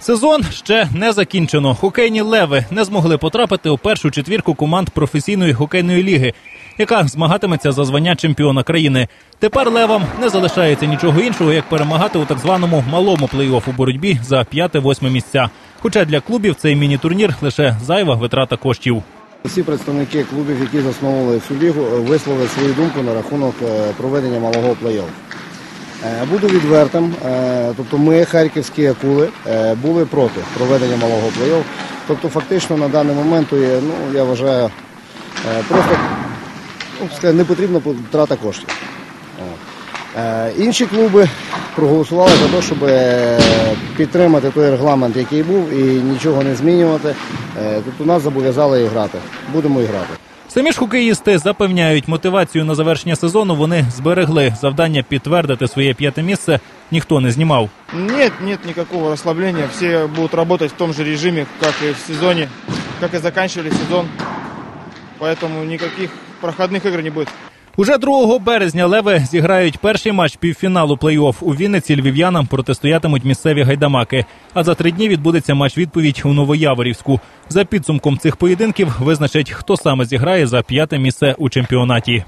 Сезон ще не закінчено. Хокейні леви не змогли потрапити у першу четвірку команд професійної хокейної ліги, яка змагатиметься за звання чемпіона країни. Тепер левам не залишається нічого іншого, як перемагати у так званому малому плей-офф у боротьбі за п'яте-восьме місця. Хоча для клубів цей міні-турнір лише зайва витрата коштів. Всі представники клубів, які засновували цю лігу, висловили свою думку на рахунок е, проведення малого плей-офф. Е, Буду відвертим. е, Тобто ми, харківські акули, е, були проти проведення малого плей-офф. Тобто, фактично на даний момент ну, я вважаю, просто ну, не потрібна трата коштів. Інші клуби проголосували за те, щоб підтримати той регламент, який був, і нічого не змінювати. Тобто нас зобов'язали і грати. Будемо і грати. Самі ж хокеїсти запевняють, мотивацію на завершення сезону вони зберегли. Завдання підтвердити своє п'яте місце ніхто не знімав. Ні, ні ніякого розслаблення. Всі будуть працювати в тому ж режимі, как і в сезоні, як і заканчивали сезон. Поэтому ніяких проходних ігор не будет. Уже 2 березня леви зіграють перший матч півфіналу плей-офф. У Вінниці львів'янам протистоятимуть місцеві гайдамаки. А за три дні відбудеться матч відповідь у Новояворівську. За підсумком цих поєдинків визначать, хто саме зіграє за п'яте місце у чемпіонаті.